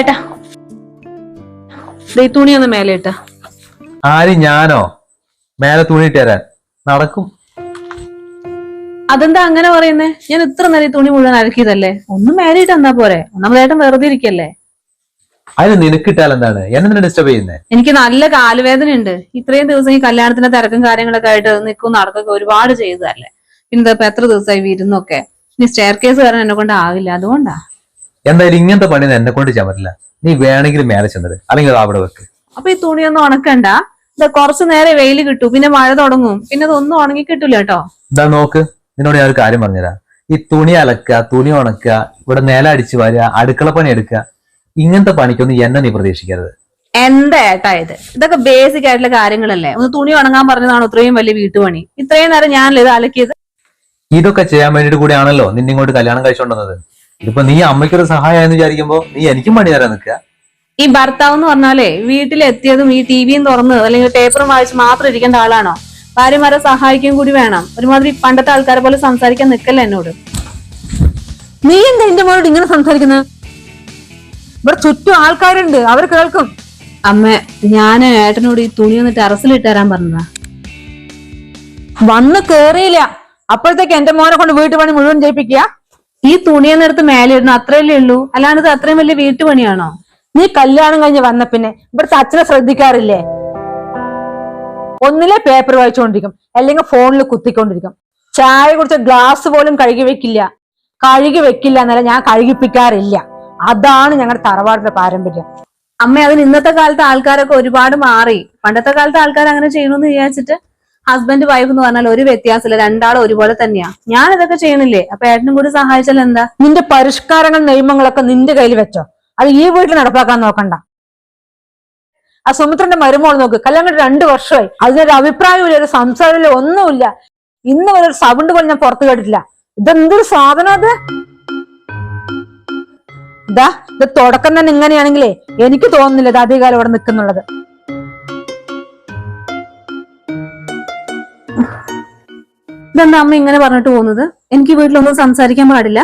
ഏട്ടാ തുണി ഒന്ന് മേലെ ഇട്ട ആര് ഞാനോ? മേലെ തുണി തരാൻ. നടക്കും. അതെന്താ അങ്ങനെ പറയുന്നേ? ഞാൻ ഇത്ര നേരം ഈ തുണി മുഴുവൻ അലക്കിയതല്ലേ? ഒന്ന് മേലെ ഇട്ട് പോരെ. ഒന്നാമതായിട്ടും വെറുതെ ഇരിക്കല്ലേ? അതിന് നിനക്കിട്ടാൽ എന്താണ്? എന്നെ ഡിസ്റ്റർബ് ചെയ്യുന്നേ? എനിക്ക് നല്ല കാലുവേദന ഉണ്ട് ഇത്രയും ദിവസം ഈ കല്യാണത്തിന്റെ തിരക്കും കാര്യങ്ങളൊക്കെ ആയിട്ട് നിൽക്കും നടക്കൊക്കെ ഒരുപാട് ചെയ്തതല്ലേ. പിന്നെ ഇപ്പൊ എത്ര ദിവസമായി വിരുന്നൊക്കെ? ഇനി സ്റ്റെയർ കേസ് കാരണം എന്നെ കൊണ്ട് ആകില്ല അതുകൊണ്ടാ. എന്തായാലും ഇങ്ങനത്തെ പണി എന്നെ കൊണ്ട് ചെയ്യാൻ പറ്റില്ല. നീ വേണമെങ്കിൽ മേലെ ചെന്നത് അല്ലെങ്കിൽ അത് അവിടെ വെക്ക്. അപ്പൊ ഈ തുണിയൊന്നും ഉണക്കണ്ട. ഇത് കുറച്ചു നേരം വെയിൽ കിട്ടും. പിന്നെ മഴ തുടങ്ങും. പിന്നെ അതൊന്നും ഉണങ്ങി കിട്ടൂല കേട്ടോ. ഇതാ നോക്ക്. നിന്നോട് ഞാൻ ഒരു കാര്യം പറഞ്ഞുതരാം. ഈ തുണി അലക്കുക തുണി ഉണക്കുക ഇവിടെ നില അടിച്ചു വരിക അടുക്കള പണി എടുക്കുക ഇങ്ങനത്തെ പണിക്കൊന്നും എന്നെ നീ പ്രതീക്ഷിക്കരുത്. എന്താ ഏട്ടാ ഇത്? ഇതൊക്കെ ബേസിക് ആയിട്ടുള്ള കാര്യങ്ങളല്ലേ? ഒന്ന് തുണി ഉണങ്ങാൻ പറഞ്ഞതാണ് ഇത്രയും വലിയ വീട്ടുപണി. ഇത്രയും നേരം ഞാനല്ലേ ഇത് അലക്കിയത്? ഇതൊക്കെ ചെയ്യാൻ വേണ്ടിട്ട് കൂടിയാണല്ലോ നിന്നെ ഇങ്ങോട്ട് കല്യാണം കഴിച്ചുകൊണ്ടുവന്നത് ഇതിപ്പോ നീ അമ്മയ്ക്കൊരു സഹായമായെന്ന് വിചാരിക്കുമ്പോ നീ എനിക്കും പണി തരാൻ നിൽക്കുക. ഈ ഭർത്താവ് എന്ന് പറഞ്ഞാലേ വീട്ടിലെത്തിയതും ഈ ടി വിയും തുറന്ന് അല്ലെങ്കിൽ പേപ്പറും വായിച്ച് മാത്രം ഇരിക്കേണ്ട ആളാണോ? ഭാര്യമാരെ സഹായിക്കുകയും കൂടി വേണം. ഒരുമാതിരി പണ്ടത്തെ ആൾക്കാരെ പോലെ സംസാരിക്കാൻ നിൽക്കല്ല എന്നോട്. നീ എന്താ എന്റെ മോനോട് ഇങ്ങനെ സംസാരിക്കുന്നത് ഇവിടെ ചുറ്റും ആൾക്കാരുണ്ട്. അവർ കേൾക്കും. അമ്മ ഞാൻ ഏട്ടനോട് ഈ തുണി ഒന്ന് ടെറസിലിട്ട് തരാൻ പറഞ്ഞതാ. വന്ന് കേറിയില്ല. അപ്പോഴത്തേക്ക് എന്റെ മോനെ കൊണ്ട് വീട്ടുപണി മുഴുവൻ ചെയ്യിപ്പിക്കുക. ഈ തുണിയെന്നെടുത്ത് മേലെ ഇടണം അത്രയല്ലേ ഉള്ളൂ? അല്ലാണ്ട് ഇത് അത്രയും വലിയ വീട്ടുപണിയാണോ നീ കല്യാണം കഴിഞ്ഞ് വന്ന പിന്നെ ഇവിടുത്തെ അച്ഛനെ ശ്രദ്ധിക്കാറില്ലേ? ഒന്നിലെ പേപ്പർ വായിച്ചുകൊണ്ടിരിക്കും അല്ലെങ്കിൽ ഫോണിൽ കുത്തിക്കൊണ്ടിരിക്കും. ചായ കുടിച്ച ഗ്ലാസ് പോലും കഴുകി വെക്കില്ല. കഴുകി വെക്കില്ല എന്നല്ല ഞാൻ കഴുകിപ്പിക്കാറില്ല. അതാണ് ഞങ്ങളുടെ തറവാടിന്റെ പാരമ്പര്യം. അമ്മ അതിന് ഇന്നത്തെ കാലത്തെ ആൾക്കാരൊക്കെ ഒരുപാട് മാറി. പണ്ടത്തെ കാലത്തെ ആൾക്കാർ അങ്ങനെ ചെയ്യണമെന്ന് വിചാരിച്ചിട്ട് ഹസ്ബൻഡ് വൈഫ് എന്ന് പറഞ്ഞാൽ ഒരു വ്യത്യാസമില്ല. രണ്ടാളും ഒരുപോലെ തന്നെയാ. ഞാൻ ഇതൊക്കെ ചെയ്യണില്ലേ? അപ്പൊ ഏട്ടനും കൂടി സഹായിച്ചാൽ എന്താ? നിന്റെ പരിഷ്കാരങ്ങൾ നിയമങ്ങളൊക്കെ നിന്റെ കയ്യിൽ വെച്ചോ. അത് ഈ വീട്ടിൽ നടപ്പാക്കാൻ നോക്കണ്ട. ആ സുമിത്രന്റെ മരുമോൾ നോക്ക്. കല്യാണം രണ്ടു വർഷമായി. അതിനൊരു അഭിപ്രായമില്ല ഒരു സംസാരമില്ല ഒന്നുമില്ല. ഇന്ന് വരെ ഒരു സൗണ്ട് പോലും ഞാൻ പുറത്തു കേട്ടിട്ടില്ല. ഇതെന്തൊരു സാധനം അത്? ഇതാ ഇത് തുടക്കം തന്നെ ഇങ്ങനെയാണെങ്കിലേ എനിക്ക് തോന്നുന്നില്ല ഇത് അധികകാലം ഇവിടെ നിൽക്കുന്നുള്ളത്. ഇതെന്താ അമ്മ ഇങ്ങനെ പറഞ്ഞിട്ട് പോകുന്നത്? എനിക്ക് വീട്ടിലൊന്നും സംസാരിക്കാൻ പാടില്ല.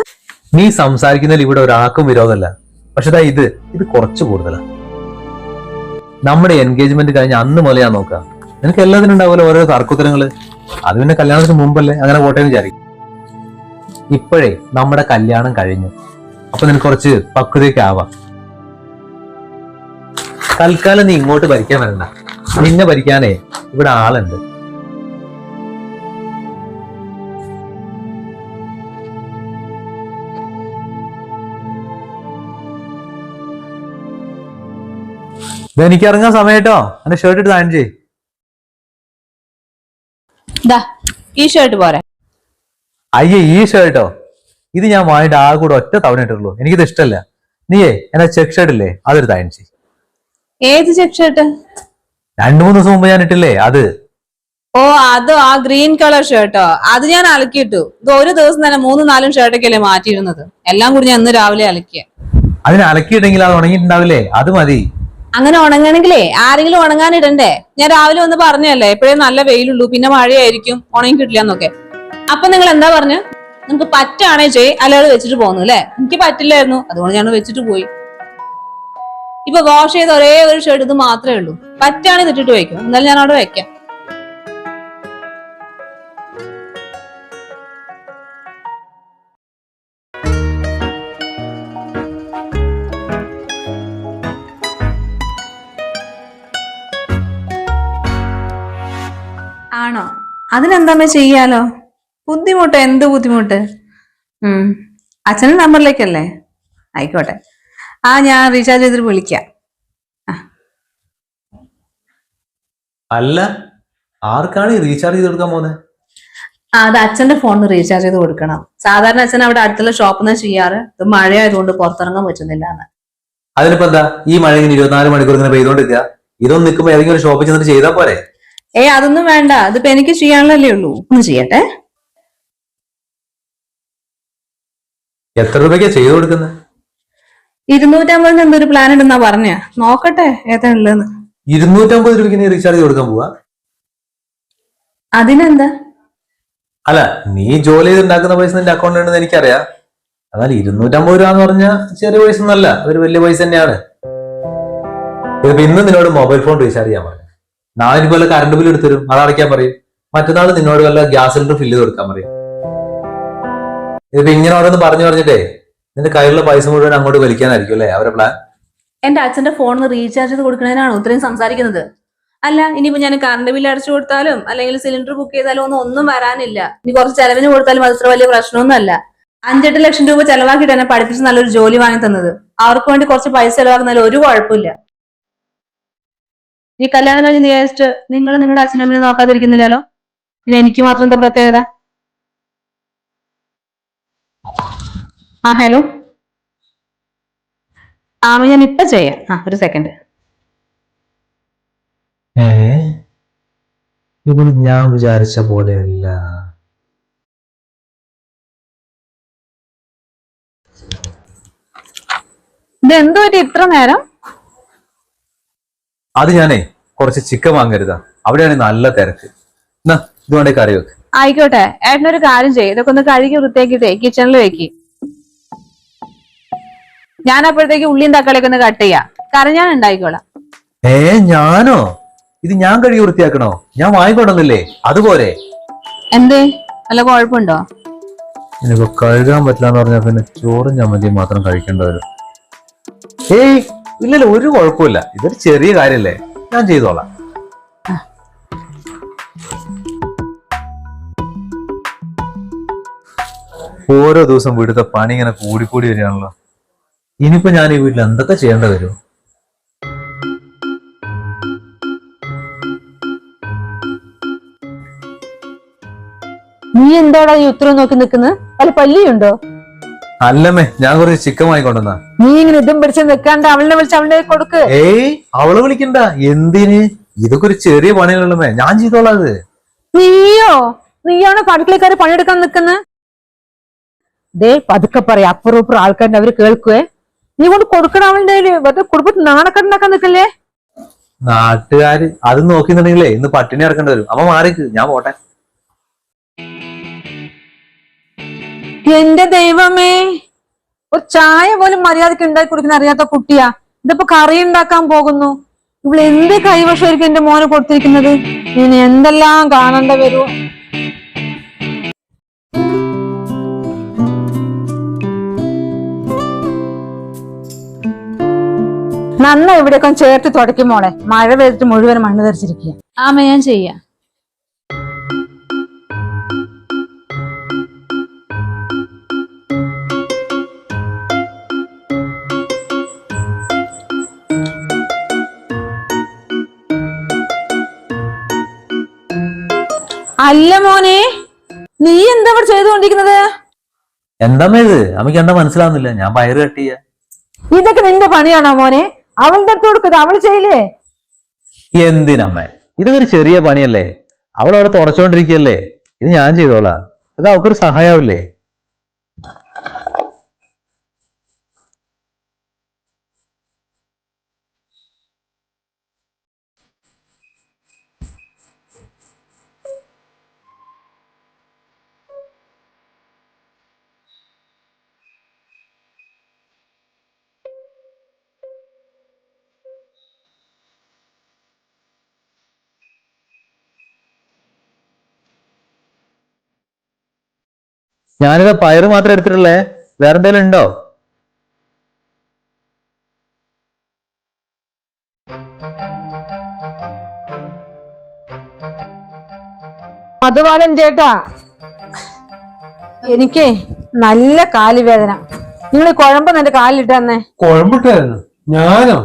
നീ സംസാരിക്കുന്നതിൽ ഇവിടെ ഒരാൾക്കും വിരോധമല്ല. പക്ഷെ ദാ ഇത് ഇത് കുറച്ച് കൂടുതലാ. നമ്മുടെ എൻഗേജ്മെന്റ് കഴിഞ്ഞ അന്ന് മുതൽ ഞാൻ നോക്കാം നിനക്ക് എല്ലാത്തിനും ഉണ്ടാവുമല്ലോ ഓരോ തർക്കോത്തരങ്ങൾ. അത് പിന്നെ കല്യാണത്തിന് മുമ്പല്ലേ? അങ്ങനെ പോട്ടെ വിചാരിക്കും. ഇപ്പോഴേ നമ്മുടെ കല്യാണം കഴിഞ്ഞു. അപ്പൊ നിനക്ക് കുറച്ച് പക്വതയൊക്കെ ആവാം. തൽക്കാലം നീ ഇങ്ങോട്ട് ഭരിക്കാൻ വരണ്ട. നിന്നെ ഭരിക്കാനേ ഇവിടെ ആളുണ്ട്. എനിക്ക് ഇറങ്ങാൻ സമയട്ടോ. എന്റെ ഷർട്ട് ഇട്ട് താൻ ചെയ് ഈ ഷർട്ട് പോരെ. അയ്യേ ഈ ഷർട്ടോ ഇത് ഞാൻ വാങ്ങിട്ട് ആ കൂടെ ഒറ്റ തവണ ഇട്ടുള്ളൂ എനിക്കിത് ഇഷ്ടല്ല. നീയേ എന്റെ ചെക്ക് ഷർട്ട് ഇല്ലേ? അതൊരു താൻ ചെയ് ഏത് ചെക്ക് ഷർട്ട് രണ്ടു മൂന്ന് ദിവസം മുമ്പ് ഞാൻ ഇട്ടില്ലേ? അത്. ഓ അതോ ആ ഗ്രീൻ കളർ ഷർട്ടോ അത് ഞാൻ അലക്കിയിട്ടു. ഇത് ഒരു ദിവസം തന്നെ മൂന്ന് നാലും ഷർട്ടൊക്കെ അല്ലേ മാറ്റിയിരുന്നത്. എല്ലാം കൂടി ഞാൻ ഇന്ന് രാവിലെ അലക്കിയ. അതിന് അലക്കിയിട്ടെങ്കിൽ അത് ഉണങ്ങിയിട്ടുണ്ടാവില്ലേ? അത് മതി. അങ്ങനെ ഉണങ്ങണെങ്കിലേ ആരെങ്കിലും ഉണങ്ങാൻ ഇടണ്ടേ ഞാൻ രാവിലെ ഒന്ന് പറഞ്ഞല്ലേ എപ്പോഴേ നല്ല വെയിലുള്ളൂ പിന്നെ മഴയായിരിക്കും ഉണങ്ങി കിട്ടില്ല എന്നൊക്കെ. അപ്പൊ നിങ്ങൾ എന്താ പറഞ്ഞു? നിങ്ങൾക്ക് പറ്റാണേ ചെയ് അല്ലാതെ വെച്ചിട്ട് പോന്നു അല്ലെ? എനിക്ക് പറ്റില്ലായിരുന്നു അതുകൊണ്ട് ഞാൻ വെച്ചിട്ട് പോയി. ഇപ്പൊ വാഷ് ചെയ്ത ഒരേ ഒരു ഷർട്ട് ഇത് മാത്രമേ ഉള്ളൂ. പറ്റാണെങ്കിൽ ഇട്ടിട്ട് വയ്ക്കും. എന്നാലും ഞാൻ അവിടെ വെക്കാം. അതിനെന്താ ചെയ്യാലോ? ബുദ്ധിമുട്ട് എന്ത് ബുദ്ധിമുട്ട്? ഉം. അച്ഛന്റെ നമ്പറിലേക്കല്ലേ? ആയിക്കോട്ടെ. ആ ഞാൻ റീചാർജ് ചെയ്തിട്ട് വിളിക്കാം. അല്ല ആർക്കാണ് ഈ റീചാർജ് ചെയ്ത് കൊടുക്കാൻ പോകുന്നത് അത് അച്ഛന്റെ ഫോണിൽ റീചാർജ് ചെയ്ത് കൊടുക്കണം. സാധാരണ അച്ഛൻ അവിടെ അടുത്തുള്ള ഷോപ്പിൽ നിന്ന് ചെയ്യാറ്. ഇത് മഴയായതുകൊണ്ട് പുറത്തിറങ്ങാൻ പറ്റുന്നില്ല എന്ന് അതിനിപ്പോ എന്താ ഈ മഴ ഇങ്ങനെ ഇരുപത്തിനാല് മണിക്കൂർ ഇങ്ങനെ പെയ്തോണ്ടിരിക്കുക ഇതൊന്നും നിൽക്കുമ്പോ ഏതെങ്കിലും ഒരു ഷോപ്പിൽ ചെന്നിട്ട് ചെയ്താൽ പോരെ? ഏയ് അതൊന്നും വേണ്ട. അതിപ്പോ എനിക്ക് ചെയ്യാനുള്ളല്ലേ ഉള്ളൂ. ഒന്ന് ചെയ്യട്ടെ. എത്ര രൂപയ്ക്ക് ചെയ്തു കൊടുക്കുന്നത് ഇരുന്നൂറ്റമ്പതിന് എന്തൊരു പ്ലാൻ ഉണ്ടെന്നാ പറഞ്ഞ. നോക്കട്ടെ ഏതാ ഉള്ളതെന്ന് ഇരുന്നൂറ്റമ്പത് രൂപയ്ക്ക് നീ റീചാർജ് കൊടുക്കാൻ പോവാ? അതിനെന്താ? അല്ല നീ ജോലി ചെയ്ത് ഉണ്ടാക്കുന്ന പൈസ നിന്റെ അക്കൗണ്ടിൽ ഉണ്ടെന്ന് എനിക്കറിയാം. എന്നാൽ ഇരുന്നൂറ്റമ്പത് രൂപ എന്ന് പറഞ്ഞ ചെറിയ പൈസ ഒന്നല്ല ഒരു വലിയ പൈസ തന്നെയാണ്. ഇതിപ്പോ ഇന്ന് നിന്നോട് മൊബൈൽ ഫോൺ റീചാർജ് ചെയ്യാൻ പറയും നാളെ ഇനി വല്ല കറണ്ട് ബില്ല് എടുത്തരും അത് അടയ്ക്കാൻ പറയും. മറ്റന്നാൾ നിന്നോട് വല്ല ഗ്യാസ് സിലിണ്ടർ ഫില്ല് ചെയ്ത് കൊടുക്കാൻ പറയും. ഇതിപ്പോ ഇങ്ങനെ ഓരോന്ന് പറഞ്ഞു പറഞ്ഞിട്ടേ നിന്റെ കയ്യിലുള്ള പൈസ മുഴുവൻ അങ്ങോട്ട് വലിക്കാനായിരിക്കും അല്ലേ? അവരെ പ്ലാൻ എന്റെ അച്ഛന്റെ ഫോണിന് റീചാർജ് ചെയ്ത് കൊടുക്കുന്നതിനാണോ ഇത്രയും സംസാരിക്കുന്നത്? അല്ല ഇനിയിപ്പോ ഞാൻ കറണ്ട് ബില്ല് അടച്ചു കൊടുത്താലും അല്ലെങ്കിൽ സിലിണ്ടർ ബുക്ക് ചെയ്താലും ഒന്നും ഒന്നും വരാനില്ല. ഇനി കുറച്ച് ചെലവിന് കൊടുത്താലും അത് വലിയ പ്രശ്നമൊന്നും അല്ല അഞ്ചെട്ട് ലക്ഷം രൂപ ചെലവാക്കിയിട്ട് എന്നെ പഠിപ്പിച്ച് നല്ലൊരു ജോലി വാങ്ങി തന്നത്. അവർക്ക് വേണ്ടി കുറച്ച് പൈസ ചെലവാക്കുന്നതിൽ ഒരു കുഴപ്പമില്ല. ഈ കല്യാണം കഴിഞ്ഞ് വിചാരിച്ചിട്ട് നിങ്ങൾ നിങ്ങളുടെ അച്ഛനമ്മനെ നോക്കാതിരിക്കുന്നില്ലല്ലോ? പിന്നെ എനിക്ക് മാത്രം എന്താ പ്രത്യേകത? ആ ഹലോ ആ ഞാൻ ഇപ്പൊ ചെയ്യാം. ആ ഒരു സെക്കൻഡ് ഇവൾ ഞാൻ വിചാരിച്ച പോലെയല്ല. ഇതെന്തോ ഇത്ര നേരം? അത് ഞാനേ കുറച്ച് ചിക്കൻ വാങ്ങരുതാ. അവിടെയാണ് നല്ല തിരക്ക്. എന്നാ കറി വെക്ക്. ആയിക്കോട്ടെ ഏട്ടനൊരു കാര്യം ചെയ്യും. ഇതൊക്കെ ഒന്ന് കഴുകി വൃത്തിയാക്കിട്ടേ കിച്ചണിൽ വെക്കി. ഞാൻ അപ്പോഴത്തേക്ക് ഉള്ളിയും തക്കാളിയൊക്കെ ഒന്ന് കട്ട് ചെയ്യാം. കറി ഞാൻ ഉണ്ടായിക്കോളാം ഏ ഞാനോ? ഇത് ഞാൻ കഴുകി വൃത്തിയാക്കണോ? ഞാൻ വാങ്ങിക്കൊണ്ടെന്നില്ലേ അതുപോലെ. എന്തേ? നല്ല കുഴപ്പമുണ്ടോ? ഇനിയിപ്പോ കഴുകാൻ പറ്റില്ല എന്ന് പറഞ്ഞാൽ പിന്നെ ചോറും ചമ്മന്തിയും മാത്രം കഴിക്കേണ്ടി വരും. ഏയ് ഇല്ലല്ല ഒരു കുഴപ്പമില്ല. ഇതൊരു ചെറിയ കാര്യല്ലേ? ഞാൻ ചെയ്തോളാം. ഓരോ ദിവസം വീടത്തെ പണി ഇങ്ങനെ കൂടിക്കൂടി വരികയാണല്ലോ. ഇനിയിപ്പോ ഞാൻ ഈ വീട്ടിൽ എന്തൊക്കെ ചെയ്യേണ്ട വരും? നീ എന്താടാ ഈ ഉത്തരം നോക്കി നിൽക്കുന്നത് അല്ല പല്ലിയുണ്ടോ? അല്ലമ്മേ ഞാൻ കുറച്ച് ചിക്കൻ വാങ്ങിക്കൊണ്ടെന്നാ നീ ഇങ്ങനെ ഇതും പിടിച്ച് നിൽക്കാണ്ട് അവളിനെ വിളിച്ച് അവളുടെ കയ്യിൽ കൊടുക്ക്. ഏയ് അവൾ വിളിക്കണ്ട. എന്തിന്? ഇതൊക്കെ ഒരു ചെറിയ പണികളുള്ളമേ ഞാൻ ചെയ്തോളാം അത്. നീയോ? നീയാണ് അടുക്കളക്കാര് പണിയെടുക്കാൻ നിക്കുന്ന? ദേ പതുക്കെ പറയാ. അപ്പുറം ഇപ്പുറം ആൾക്കാരുടെ അവർ കേൾക്കുവേ. നീ കൊണ്ട് കൊടുക്കണം അവളുടെ കയ്യിൽ. വെറുതെ കുടുംബത്തിൽ നാണക്കെട്ടുണ്ടാക്കാൻ നിൽക്കല്ലേ? നാട്ടുകാര് അത് നോക്കിന്നുണ്ടെങ്കിലേ ഇന്ന് പട്ടിണി ഇറക്കേണ്ടി വരും. അപ്പൊ മാറിക്ക്. ഞാൻ പോട്ടെ. എന്റെ ദൈവമേ ഒരു ചായ പോലും മര്യാദയ്ക്ക് ഉണ്ടാക്കി കൊടുക്കുന്ന അറിയാത്ത കുട്ടിയാ. ഇതിപ്പോ കറി ഉണ്ടാക്കാൻ പോകുന്നു. ഇവിടെ എന്ത് കൈവശമായിരിക്കും എന്റെ മോനെ കൊടുത്തിരിക്കുന്നത്? ഇനി എന്തെല്ലാം കാണേണ്ട വരൂ? നന്ന ഇവിടെയൊക്കെ ചേർത്ത് തുടയ്ക്കും മോളെ. മഴ പെയ്തിട്ട് മുഴുവൻ മണ്ണ് തെറിച്ചിരിക്കുക ആമ ഞാൻ ചെയ്യാം. അല്ല മോനെ നീ എന്താ ഇവിടെ ചെയ്തുകൊണ്ടിരിക്കുന്നത്? എന്താമ്മ ഇത്? അമ്മയ്ക്ക് എന്താ മനസ്സിലാവുന്നില്ല. ഞാൻ പയറ് കട്ടിയ ഇതൊക്കെ നിന്റെ പണിയാണോ മോനെ? അവളുടെ അടുത്ത് കൊടുക്കുന്നത് അവൾ ചെയ്യില്ലേ? എന്തിനമ്മ? ഇതൊരു ഒരു ചെറിയ പണിയല്ലേ? അവൾ അവിടെ തുടച്ചോണ്ടിരിക്കല്ലേ? ഇത് ഞാൻ ചെയ്തോളാം. അത് അവർക്കൊരു സഹായാവില്ലേ? ഞാനിത് പയറ് മാത്രം എടുത്തിട്ടുള്ളേ. വേറെ എന്തെങ്കിലും ഉണ്ടോ? മധുബാലൻ ചേട്ടാ എനിക്ക് നല്ല കാലുവേദന. നിങ്ങൾ കുഴമ്പ് എന്റെ കാലിലിട്ട് തന്നെ. കുഴമ്പിട്ടായിരുന്നു. ഞാനോ?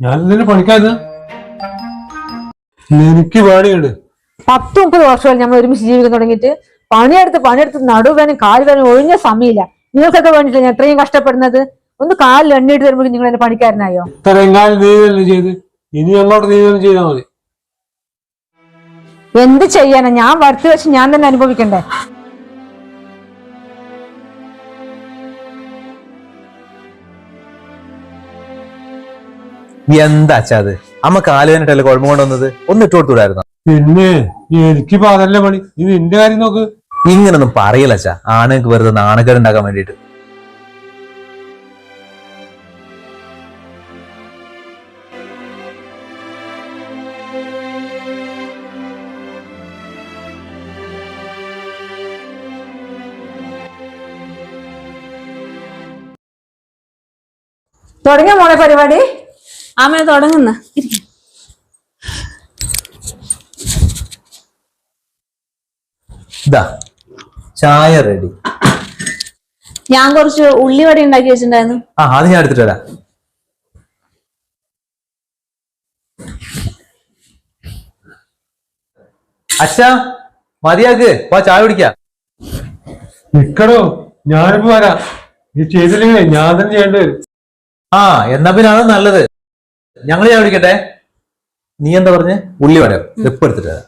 ഞാൻ എന്തിനു പണിക്കാത് എനിക്ക് പാടിയുണ്ട് പത്ത് മുപ്പത് വർഷമായി നമ്മൾ ഒരുമിച്ച് ജീവിക്കാൻ തുടങ്ങിയിട്ട് പണിയെടുത്ത് പണിയെടുത്ത് നടുവേനും കാലുവേനും ഒഴിഞ്ഞ സമയമില്ല. നിങ്ങൾക്കൊക്കെ വേണ്ടിയില്ല ഞാൻ എത്രയും കഷ്ടപ്പെടുന്നത്? ഒന്ന് കാലിൽ എണ്ണിയിട്ട് വരുമ്പോൾ നിങ്ങൾ എന്നെ പണിക്കാരനായോ? ഇത്രയെങ്ങാനും നീ തന്നെ ചെയ്ത്. ഇനി അങ്ങോട്ട് നീ തന്നെ ചെയ്താൽ മതി. എന്ത് ചെയ്യാനാ? ഞാൻ വരുത്തി വെച്ച് ഞാൻ തന്നെ അനുഭവിക്കണ്ടേ? എന്താ അച്ഛാ അത്? അമ്മ കാൽ വേണ്ടിട്ടല്ലേ കുഴമ്പ് കൊണ്ടുവന്നത്? ഒന്ന് ഇട്ട് കൊടുത്തൂടായിരുന്നു? പിന്നെ എനിക്കിപ്പോ അതല്ലേ പണി. ഇത് നിന്റെ കാര്യം നോക്ക്. ഇങ്ങനൊന്നും പറയല ചാ ആണുങ്ങൾക്ക് വെറുതെ നാണക്കേട് ഉണ്ടാക്കാൻ വേണ്ടിയിട്ട്. തുടങ്ങിയ മോളെ പരിപാടി? ആമേ തുടങ്ങുന്ന. ഇതാ. ചായ റെഡി ഞാൻ കുറച്ച് ഉള്ളിവട ഉണ്ടാക്കി വെച്ചിട്ടുണ്ടായിരുന്നു. ആ അത് ഞാൻ എടുത്തിട്ട് വരാം. അച്ഛാ മതിയാക്ക്. വാ ചായ കുടിക്കാം. നിക്കടോ ഞാനിപ്പോ വരാം. നീ ചെയ്തില്ലെങ്കിലേ ഞാൻ തന്നെ ചെയ്യേണ്ടി? വരും ആ എന്നാ പിന്നെ അത് നല്ലത്. ഞങ്ങൾ ചായ കുടിക്കട്ടെ. നീ എന്താ പറഞ്ഞേ? ഉള്ളി വടയോ? എപ്പോ എടുത്തിട്ട് വരാം.